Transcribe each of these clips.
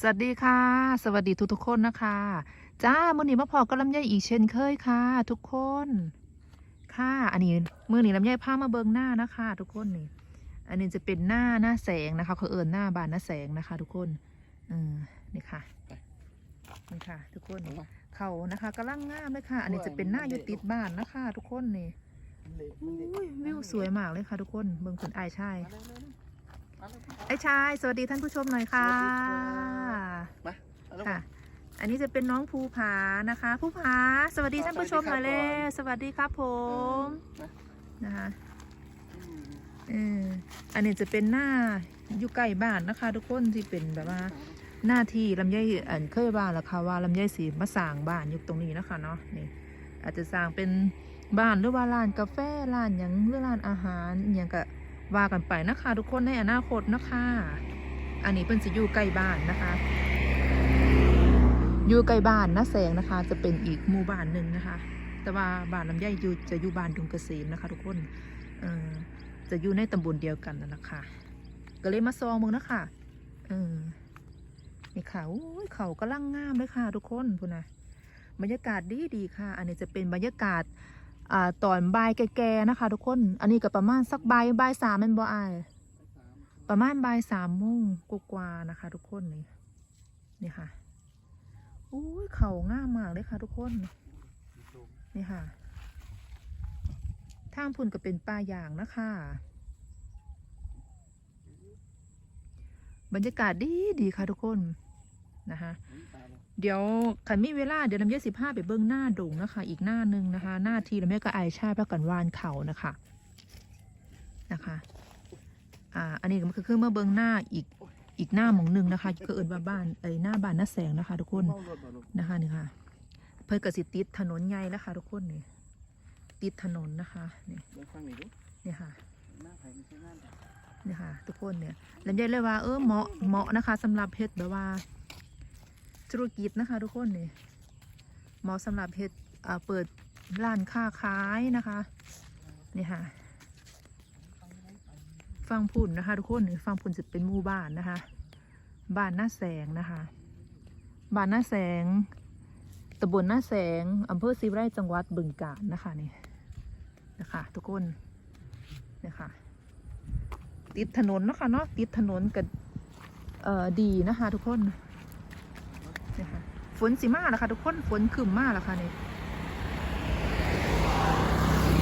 สวัสดีค่ะ สวัสดีทุกทุกๆคนนะคะ จ้ามื่อนี้มาพอกับลำไยอีกเช่นเคยค่ะ ทุกคน ค่ะ อันนี้มื่อนี้ลำไยพามาเบิงหน้านะคะ ทุกคนนี่ อันนี้จะเป็นหน้าหน้าแสงนะคะเขาเอิญหน้าบานหน้าแสงนะคะ ทุกคนอืมนี่ค่ะนี่ค่ะ ทุกคนเขานะคะกำลังงามเลยค่ะ อันนี้จะเป็นหน้าอยู่ติดบ้านนะคะ ทุกคนนี่อุ้ยวิวสวยมากเลยค่ะ ทุกคนเบิงคนไอายชาย ไอ้ชาย สวัสดีท่านผู้ชมหน่อยค่ะมาเอาแล้วค่ะ อันนี้จะเป็นน้องภูผานะคะ ภูผา สวัสดีท่านผู้ชมหน่อยเลย สวัสดีครับผมมานะคะอืมเอออันนี้จะเป็นหน้าอยู่ใกล้บ้านนะคะ ทุกคนที่เป็นแบบว่าหน้าที่ลำไยอันเคยบ้านแล้วค่ะว่าลำไยสีมาสร้างบ้านอยู่ตรงนี้นะคะเนาะนี่อาจจะสร้างเป็นบ้านหรือว่าร้านกาแฟร้านอย่างหรือร้านอาหารอหย่างก็ ว่ากันไปนะคะทุกคนในอนาคตนะคะ อันนี้เป็นสิอยู่ใกล้บ้านนะคะ อยู่ใกล้บ้านนะแสงนะคะ จะเป็นอีกหมู่บ้านหนึ่งนะคะ แต่ว่าบ้านลำไยอยู่จะอยู่บ้านดุงเกษมนะคะ ทุกคนจะอยู่ในตำบลเดียวกันนั่นแหละค่ะ ก็เลยมาซองมึงนะคะเออนี่ค่ะโอ้ยเขากำลังงามเลยค่ะ ทุกคนพูนะบรรยากาศดีดีค่ะ อันนี้จะเป็นบรรยากาศ อ่าตอนบ่ายแก่ๆนะคะทุกคน อันนี้ก็ประมาณสักบ่ายบ่ายสามแมันบ่อายประมาณบ่ายสามโมงกว่าๆนะคะ ทุกคนนี่นี่ค่ะโอ้ยเขาง่ามมากเลยค่ะ ทุกคนนี่ค่ะทางพุ่นก็เป็นป่าอย่างนะคะ บรรยากาศดีดีค่ะทุกคน นะคะเดี๋ยวขันมีเวลาเดี๋ยวน้ำเยสิบห้าไปเบิ้งหน้าดงนะคะ อีกหน้าหนึ่งนะคะ หน้าทีแล้วแม่ก็ไอายชาพระกันวานเขานะคะนะคะอ่าอันนี้ก็คือคือเมื่อเบิ้งหน้าอีกอีกหน้าหมองหนึ่งนะคะก็เอินว่าบ้านไอ้ยหน้าบ้านหน้าแสงนะคะ ทุกคนเมารถบ่ลูกนะคะนี่ค่ะ เพื่อกสิติดถนนใหญ่แล้วค่ะทุกคนนี่ติดถนนนะคะนี่เดี๋ยวฟังหน่อยดินี่ค่ะหน้าใครไม่ใช่หน้าจ้ะเนี่ยค่ะ ทุกคนเนี่ยลำไยเลยว่าเออเหมาะเหมาะนะคะสำหรับเฮ็ดแบบว่า ธุรกิจนะคะทุกคนเนี่ยเหมาะสำหรับเฮ็ดอ่าเปิดร้านค้าขายนะคะนี่ค่ะฟังพุ่นนะคะ ทุกคนฟังพุ่นจะเป็นหมู่บ้านนะคะ บ้านหน้าแสงนะคะ บ้านหน้าแสงตำบลหน้าแสงอำเภอซีไร่จังหวัดบึงกาฬนะคะนี่นะคะ ทุกคนนี่ยค่ะติดถนนนะคะเนาะติดถนนกันเอ่อดีนะคะ ทุกคน นี่ยค่ะฝนสิมาแล้วค่ะทุกคนฝนขึ้นมาแล้วค่ะนี่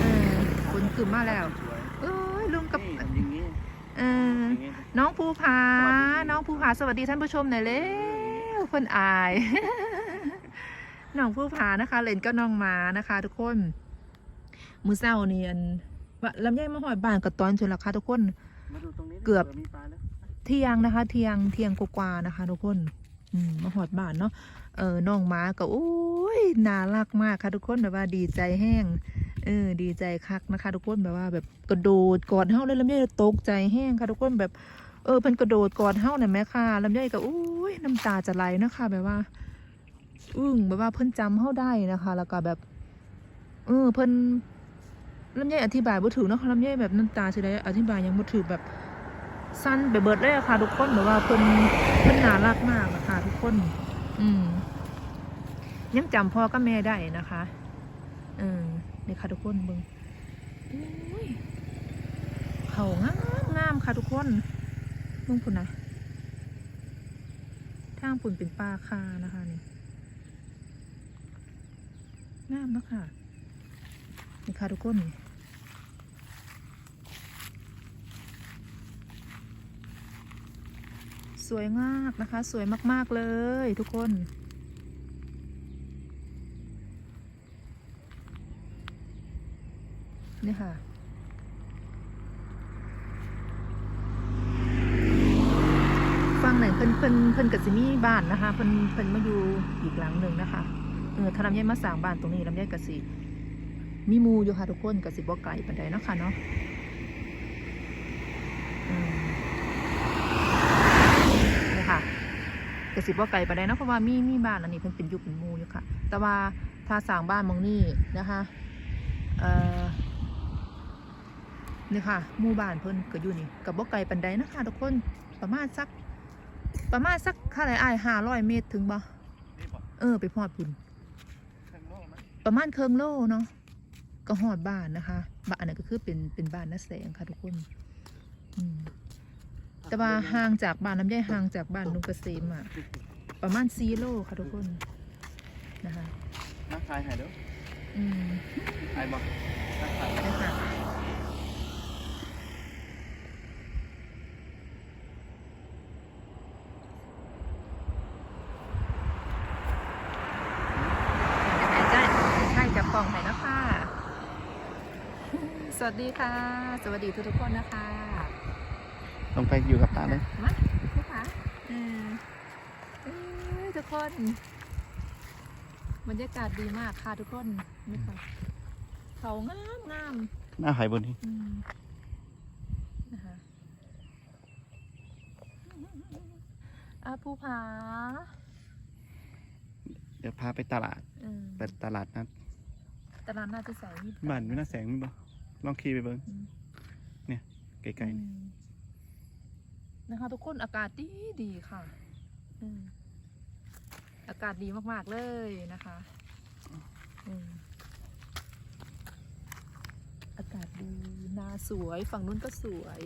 เออฝนขึ้นมาแล้วสวยเอ้ยลุงกับนี่อย่างนี้เอออย่างนี้น้องภูผาสวัสดีน้องภูผาสวัสดีท่านผู้ชมหน่อยเร็วเพิ่นอายน้องภูผานะคะเล่นก็น้องหมานะคะ ทุกคนมือเศร้าเนียนว่าลำไยมาหอยบ้านกับตอนจนราคาทุกคนมาดูตรงนี้ดิเกือบผื่มีปลาแล้วเที่ยงนะคะ เที่ยงเที่ยงกว่าๆนะคะ ทุกคนอื มาหอดบ้านเนาะเออน้องหมาก็โอ้ยน่ารักมากค่ะทุกคนแบบว่าดีใจแห้งเออดีใจคักนะคะ ทุกคนแบบว่าแบบกระโดดกอดเฮาเลยลำไยตกใจแห้งค่ะทุกคนแบบเออเพิ่นกระโดดกอดเฮาน่ะแม่ค่ะลำไยก็โอ้ยน้ำตาจะไหลนะคะแบบว่า อึ้งแบบว่าเพิ่นจำเฮาได้นะคะ แล้วก็แบบเออเพิ่นลำไยอธิบายบ่ถูกเนาะลำไยแบบน้ำตาสิได้อธิบายยังบ่ถูกแบบสั้นไปเบิดเลยค่ะ ทุกคนแบบว่าเพิ่นเพิ่นน่ารักมาก ทุกคน อืม ยังจำพ่อกับแม่ได้นะคะเออนี่ค่ะทุกคนเบิ่งอุ้ยเขางามงามค่ะทุกคนเบิ่งพุ่นนะทางพุ่นเป็นป่าคานะคะนี่งามเนาะค่ะนี่ค่ะทุกคนนี่ ส วยมากนะคะ สวยมากๆเลยทุกคน นี่ค่ะฟังหน่อยเพิ่นเพิ่นเพิ่นกับซิมีบ้านนะคะ เพิ่นเพิ่นมาอยู่อีกหลังหนึ่งนะคะ เออถ้าลำไยมาสร้างบ้านตรงนี้ลำไยกสิมีมูอยู่ค่ะทุกคนกสิบ่ไกลปานใดเนาะคะเนาะอืม นี่ค่ะ กระสิบว่าไก่ไปได้นะเพราะว่ามีมีบ้านอันนี้เพิ่นเป็นอยุเป็นหมูอยู่ค่ะ แต่ว่าถ้าสร้างบ้านหมองนี่นะคะเอ่อนี่ค่ะหมู่บ้านเพิ่นก็อยู่นี่กับบ่ไก่ปันใดนะคะทุกคนประมาณสัก ประมาณสักเท่าไหร่อ้ายห้าร้อยเมตรถึงบ่นี่บอกเออ ไปพอดพุ่นข้างนอกไหมประมาณเคิงโลเนาะก็หอดบ้านนะคะบ้านอันนั้นก็คือเป็นเป็นบ้านนักแสงค่ะทุกคน อืม แต่ว่าห่างจากบ้านน้ำย่อยห่างจากบ้านลุงเกษมอะประมาณซีโลค่ะทุกคนนะคะนักถ่ายหายเด้ออืมถ่ายบอกนักถ่ายนะคะใช่ใช่จับกล่องไหนนะคะสวัสดีค่ะ สวัสดีทุกทุกๆคนนะคะ ลงไปอยู่กับตาเลย มาลูกค้าเออเอ้ยทุกคนบรรยากาศดีมากค่ะทุกคนนี่ค่ะเขางามงามหน้าหายบนนี้อืมนะคะอาภูผาเดี๋ยวพาไปตลาดเออไปตลาดนัดตลาดน่าจะใส่มีบ้านไม่น่าแสงมั้ยบ่ลองขี่ไปเบิ้งอืมไกลๆนี่ อืม นะคะ ทุกคนอากาศดีดีค่ะอืมอากาศดีมากๆเลยนะคะอืมอากาศดีนาสวยฝั่งนู้นก็สวย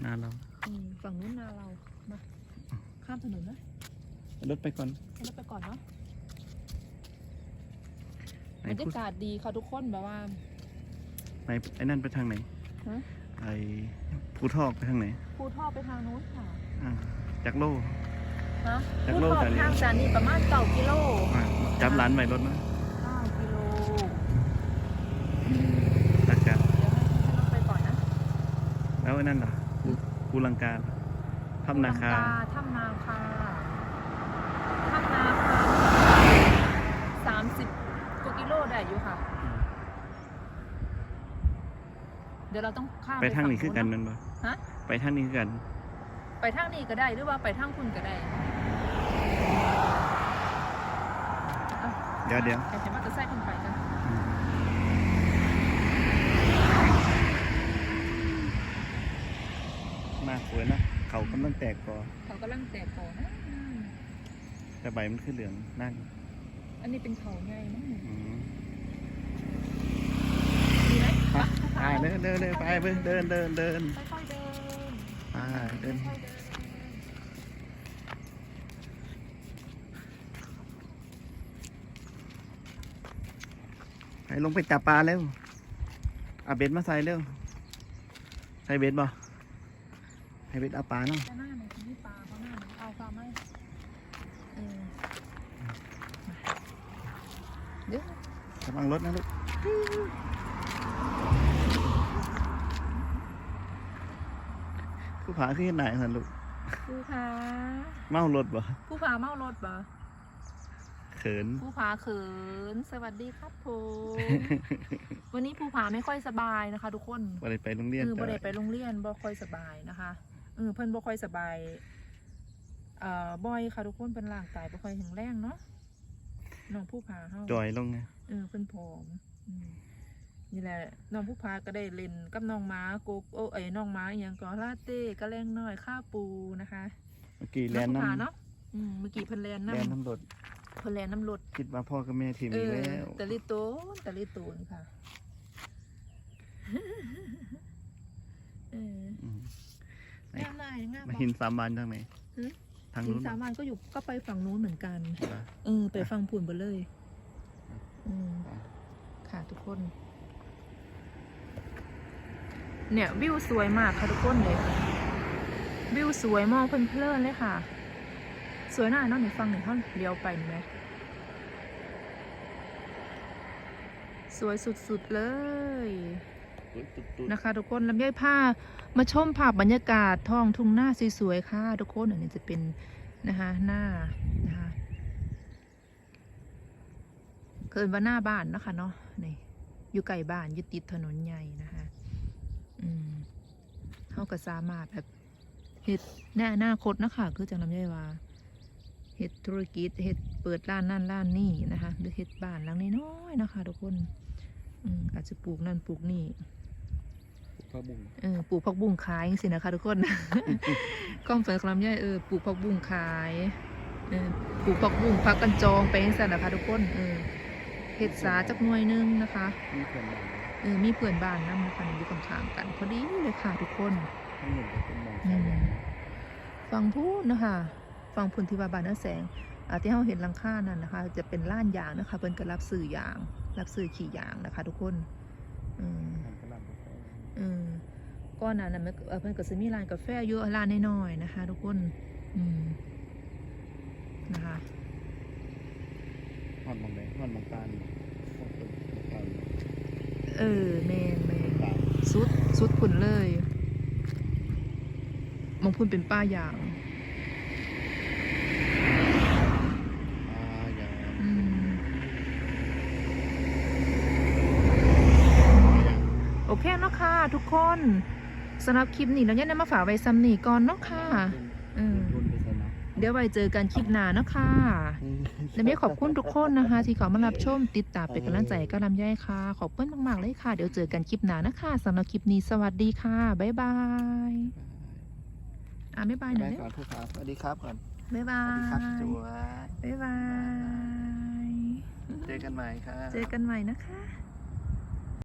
หน้าเราอืมฝั่งนู้นนาเรามาข้ามถนนนะรถไปก่อนให้รถไปก่อนเนาะไหนบรรพูยาดกาศดีค่ะทุกคนแบบว่าไหนไอ้นั่นไปทางไหนฮะ ไอ้ภูทอกไปทางไหนภูท่อไปทางนู้นค่ะอ่าจากโลฮะจากภูโลท่อกจากนี้ทางจากนี้ประมาณเก้ากิโลอ่าจับร้านใหม่รถนะเก้ากิโลตักจับเดี๋ยวให้ให้รถไปก่อนนะแล้วไอ้นั่นล่ะภูภูลังกาถ้ำนาคาภูลังกถ้ำนาคาถ้ำนาคาสามสิบกว่ากิโลได้อยู่ค่ะ เดี๋ยวเราต้องข้ามไปทางนี้ฝั่คือกันเะนั่นบ่ฮะไปทางนี้คือกัน ไปทางนี้ก็ได้หรือว่าไปทางคุณก็ได้อะเดี๋ยวเดี๋ยวแต่เห็นว่าจะใส่คุณไปกันมาสวยนะเขากำลังแตกกอเขากำลังแตกก่อนะอืมแต่ใบมันคือเหลืองนั่น อันนี้เป็นเขาใหญ่มั้ง อืม ดีไหม ไปไปไปเดินเดินเดินไปเบิ่งเดินเดินเดินค่อยๆเดินไปเดินค่อยๆเดินไปลงไปจับปลาเร็วเอาเบ็ดมาใส่เร็วใส่เบ็ดบ่ให้เบ็ดเอาปลาเนาะด้านหน้าหน่อยมีปลาเข้างหน้าหน่อยเอาปลาไหมเออเดี๋ยว ระวังรถนะลูก ผู้ผาขึ้นไหนสันลูกผู้ผาเมารถบ่ผู้ผาเมารถปะเขินผู้ผาเขิน สวัสดีครับผมวันนี้ผู้ผาไม่ค่อยสบายนะคะ ทุกคนบ่ได้ไปโรงเรียนคือจ้ะบ่ได้ไปโรงเรียนบ่ค่อยสบายนะคะเออเพิ่นบ่ค่อยสบายเอ่อบ่อยค่ะทุกคนเป็นร่างกายบ่ค่อยแข็งแรงเนาะน้องผู้ผาเฮาจอยลงไงเออเพิ่นผอมอืม นี่แหละน้องผู้ผาก็ได้เล่นกับน้องม้าโกกโอ้เอ้ยน้องม้าอหย่างก็ลาเต้กระแลงน้อยข้าวปูนะคะ เมื่อกี้แลน้องนผู้น้ผาเนาะอืมเมื่อกี้เพิ่นแลนำน้แลนน้ำรถำเพิ่นแลนน้ำรถคิดว่าพ่อกับแม่ทีมเออีกอแล้วตะลิโตนตะลิโตนค่ะเออมไหนงามลายงามมาบอกหินสามบานทางไหนหือทางหินนู้นสามวันก็อยู่ก็ไปฝั่งนู้นเหมือนกันป่ะเออไปฟังปุ่นไปเลย อืมค่ะทุกคน เนี่ยวิวสวยมากค่ะทุกคนเลยวิวสวยมองเพลินๆเลยค่ะ สวยหน้าเนาะหนูฟังหนึ่งท่อนเลี้ยวไปเห็นไหมสวยสุดๆเลยตุ๊ดๆนะคะ ทุกคนลำไยผ้ามาชมภาพบรรยากาศท้องทุ่งหน้าสวยๆค่ะ ทุกคนอันนี้จะเป็นนะคะหน้านะคะเกินว่าหน้าบ้านเนาะคะเนาะนี่อยู่ไกลบ้านอยู่ติดถนนใหญ่นะคะอืม เขาก็สามารถแบบเฮ็ดแน่อนาคตนะคะคือจังลำไยว่าเฮ็ดธุรกิจเฮ็ดเปิดร้านนั่นร้านนี่นะคะ หรือเฮ็ดบ้านหลังน้อยๆนะคะ ทุกคนอืมอาจจะปลูกนั่นปลูกนี่พักบุ้งเออปลูกผักบุ้งขายจังสินะคะ ทุกคนกล้องสวยคลำใหญ่เออปลูกผักบุ้งขายเออปลูกผักบุ้งพักกันจองไปจังซั่นนะคะ ทุกคนเออเฮ็ดสาจักหน่วยหนึงนะคะมีเพื่อนบ้าน เออมีเพื่อนบ้านนํนะคะอยู่ข้างๆกันพอดีเลยค่ะทุกคนทั้งหมดก็เป็นมองอืชายมแดนฟังพูดนะคะฟังพุนที่ว่าบานนาแสงอ่าที่เราเห็นหลังคานั่นนะคะ จะเป็นล้านยางนะคะเพิ่นก็รับสื่อยาง รับสื่อขี่ยางนะคะ ทุกคนอืมทำกระลำกาแฟอืมก้อนหนั้นน่ะมันเอ่อเพิ่นก็จะมีร้านกาแฟอยู่ร้านน้อยๆนะคะ ทุกคน อืมนะคะหอนมองแดงหอนมองตาลหอนต้นมองตาล เออแมนแมนตาลสุดสุดพุ่นเลยมองพุ่นเป็นป้ายางอ่าอย่างอืมโอเคเนาะค่ะ ทุกคนสำหรับคลิปนี้เราเนี่ยได้มาฝากไว้ซ้ำนี่ก่อนเนาะค่ะเออ ดี๋ยวไว้เจอกันคลิปหน้าเนาะค่ะและไม่ขอบคุณทุกคนนะคะ ที่เขามารับชมติดตามเป็นกำลังใจให้ก็ลำไยค่ะ ขอบคุณมากๆเลยค่ะ เดี๋ยวเจอกันคลิปหน้านะคะสำหรับคลิปนี้สวัสดีค่ะบ๊ายบายอะบ๊ายบายหน่อยได้เร็วก่อนทุกครับสวัสดีครับก่อนบ๊ายบาสวัสดีครับยจัวบ๊ายบาย เจอกันใหม่ครับ เจอกันใหม่นะคะ